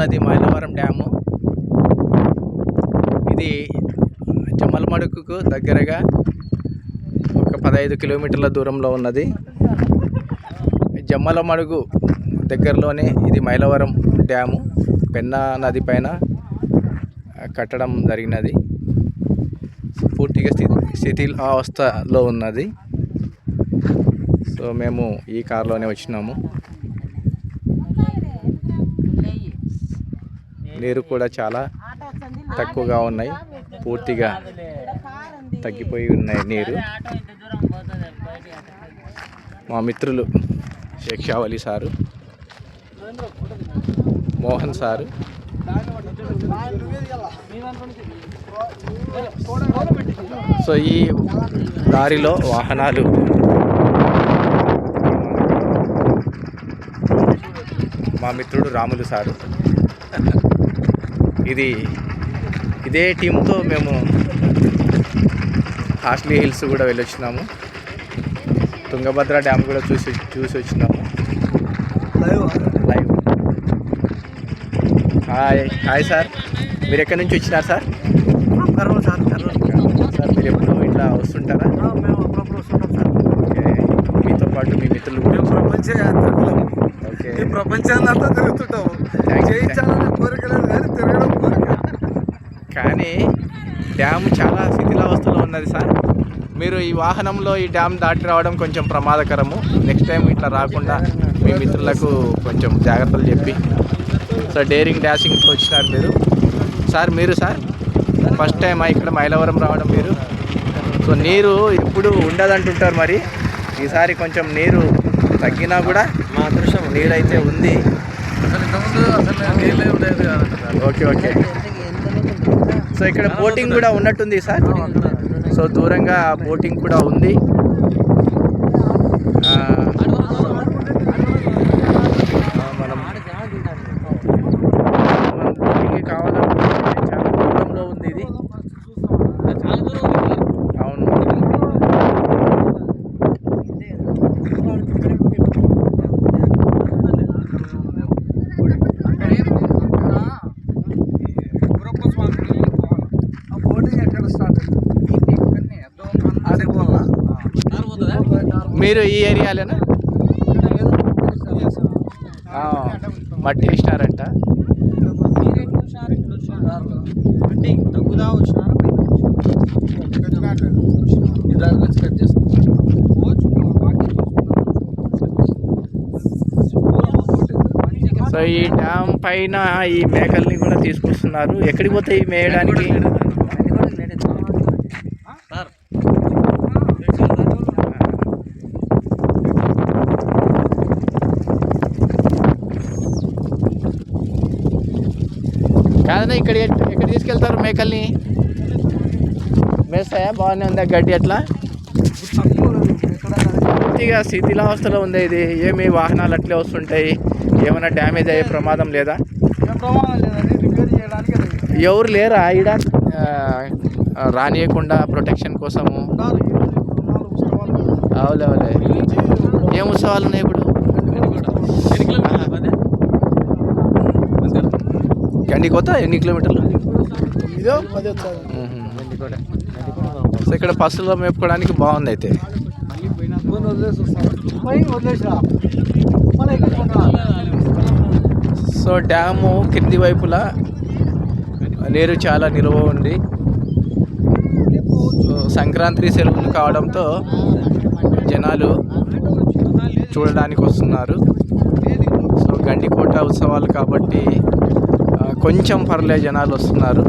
నది మైలవరం డ్యాము. ఇది జమ్మలమడుగుకు దగ్గరగా ఒక పదహైదు కిలోమీటర్ల దూరంలో ఉన్నది. జమ్మలమడుగు దగ్గరలోనే ఇది మైలవరం డ్యాము. పెన్నా నది పైన కట్టడం జరిగినది. పూర్తిగా స్థితి అవస్థలో ఉన్నది. సో మేము ఈ కారులోనే వచ్చినాము. నీరు కూడా చాలా తక్కువగా ఉన్నాయి. పూర్తిగా తగ్గిపోయి ఉన్నాయి నీరు. మా మిత్రులు Shaikh sir Mohan sir. So ఈ దారిలో వాహనాలు. మా మిత్రుడు రాములు సారు. ఇది ఇదే టీంతో మేము హాస్లీ హిల్స్ కూడా వెళ్ళొచ్చినాము. తుంగభద్ర డ్యామ్ కూడా చూసి చూసి వచ్చినాము లైవ్ హాయ్ హాయ్ సార్ మీరు ఎక్కడి నుంచి వచ్చినారు sir Kurnool sir Kurnool. Sir మీరు ఎప్పుడు ఇట్లా వస్తుంటారా? మేము అప్పుడప్పుడు వస్తుంటాం సార్ ఓకే. మీతో పాటు మీ మిత్రులు కూడా ప్రపంచ ఓకే. ప్రపంచాన్ని అంతా తిరుగుతుంటాము Thanks. చేయించాలని కోరిక లేదు కానీ తిరగడం కోరిక కానీ డ్యామ్ చాలా శిథిలావస్థలో ఉన్నది సార్. మీరు ఈ వాహనంలో ఈ డ్యామ్ దాటి రావడం కొంచెం ప్రమాదకరము. నెక్స్ట్ టైం ఇట్లా రాకుండా మీ మిత్రులకు కొంచెం జాగ్రత్తలు చెప్పి. సో డేరింగ్ డాషింగ్తో వచ్చినారు మీరు. సార్ మీరు సార్ ఫస్ట్ టైం ఇక్కడ మైలవరం రావడం మీరు. సో నీరు ఎప్పుడు ఉండదంటుంటారు మరి. ఈసారి కొంచెం నీరు తగ్గినా కూడా మా అదృష్టం నీరైతే ఉంది. ఓకే ఓకే సో ఇక్కడ బోటింగ్ కూడా ఉన్నట్టుంది సార్. సో దూరంగా బోటింగ్ కూడా ఉంది ఆ, ఆ, మనం మనం బోటింగ్ కావాలనుకుంటే చాలా దూరంలో ఉంది ఇది అవును ఆ బోటింగ్ ఎక్కడ స్టార్ట్ అడిగి వల్ల మీరు ఈ ఏరియాలోనా? మట్టి వేసినారంట ఇదానికి వచ్చి కట్ చేస్తాం సో ఈ డ్యామ్ పైన ఈ మేకల్ని కూడా తీసుకొస్తున్నారు. ఎక్కడికి పోతాయి మేయడానికి? కాదన్నా ఇక్కడ ఎక్కడ తీసుకెళ్తారు మేకల్ని? మేస్తాయా బాగానే ఉందా గడ్డి అట్లా? పూర్తిగా శిథిలావస్థలో ఉంది ఇది? ఏమి వాహనాలు అట్లే వస్తుంటాయి? ఏమైనా డ్యామేజ్ అయ్యే ప్రమాదం లేదా? ఎవరు లేరా ఈడ? రానియకుండా ప్రొటెక్షన్ కోసము? అవులే అవులే ఏం ఉత్సవాలు ఉన్నాయి ఇప్పుడు? గండి కొత్త ఎన్ని కిలోమీటర్లు? ఇదో పది వచ్చారు సో ఇక్కడ పశువులు మేపుకోవడానికి బాగుంది అయితే. సో డ్యాము కింది వైపులా నీరు చాలా నిల్వ ఉంది. సంక్రాంతి సెలవులు కావడంతో జనాలు చూడడానికి వస్తున్నారు. సో గండికోట ఉత్సవాలు కాబట్టి కొంచెం పర్లే జనాలు వస్తున్నారు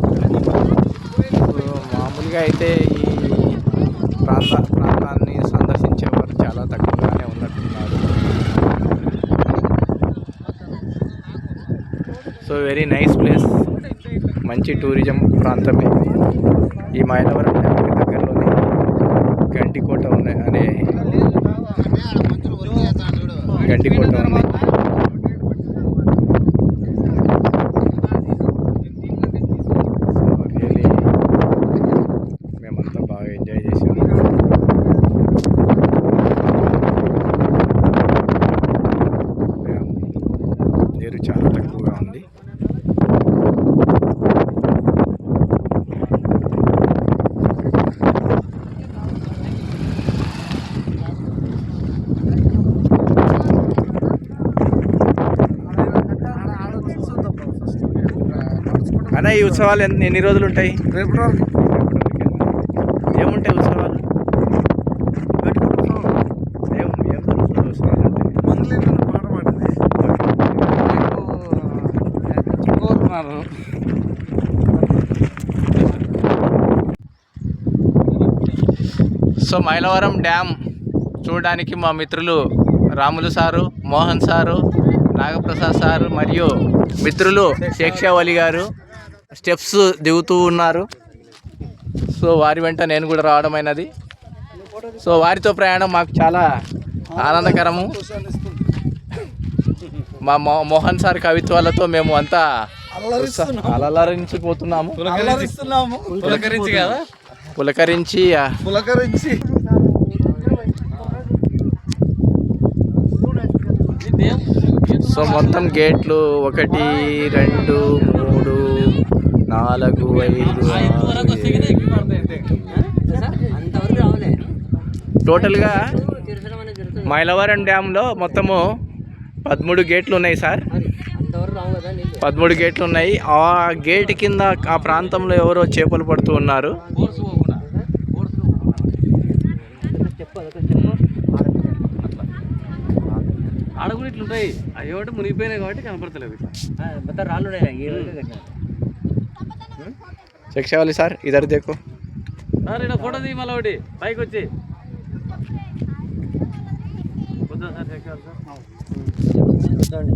మామూలుగా అయితే ఈ ప్రాంత ప్రాంతాన్ని సందర్శించేవారు చాలా తక్కువగానే ఉన్నట్టున్నారు సో వెరీ నైస్ ప్లేస్ మంచి టూరిజం ప్రాంతమే ఈ మైలవరం డ్యామ్కి దగ్గరలోనే గంటికోట ఉన్నాయి అనే గంటికోట ఉంది సో రియలీ మేమంతా బాగా ఎంజాయ్ చేసాము డ్యామ్ నీరు చాలా తక్కువగా ఉంది అన్న ఈ ఉత్సవాలు ఎన్ని ఎన్ని రోజులు ఉంటాయి? రేపు ఏముంటాయి ఉత్సవాలు? సో మైలవరం డ్యామ్ చూడడానికి మా మిత్రులు Ramulu sir Mohan sir Nagaprasad sir మరియు మిత్రులు శేక్షావలి గారు. స్టెప్స్ దిగుతూ ఉన్నారు. సో వారి వెంట నేను కూడా రావడం అయినది. సో వారితో ప్రయాణం మాకు చాలా ఆనందకరము. మా మో- మోహన్ సార్ కవిత్వాలతో మేము అంతా అలలరించిపోతున్నాము. పులకరించి కదా? పులకరించి ఆ, పులకరించి. సో మొత్తం గేట్లు ఒకటి రెండు మూడు నాలుగు ఐదు టోటల్గా మైలవరం డ్యాంలో మొత్తము పదమూడు గేట్లు ఉన్నాయి సార్. పదమూడు గేట్లు ఉన్నాయి. ఆ గేట్ కింద ఆ ప్రాంతంలో ఎవరో చేపలు పడుతూ ఉన్నారు. ఆడ కూడా ఇట్లుంటాయి. అవి ఒకటి మునిగిపోయినాయి కాబట్టి ఇట్లా మొత్తం రాళ్ళు ఉన్నాయి. ఈ రోజు సార్ ఇద్దరు దేకో సార్ ఇక్కడ ఫోటో తీ ఒకటి పైకి వచ్చి. సార్ చెక్ చేయాలి సార్.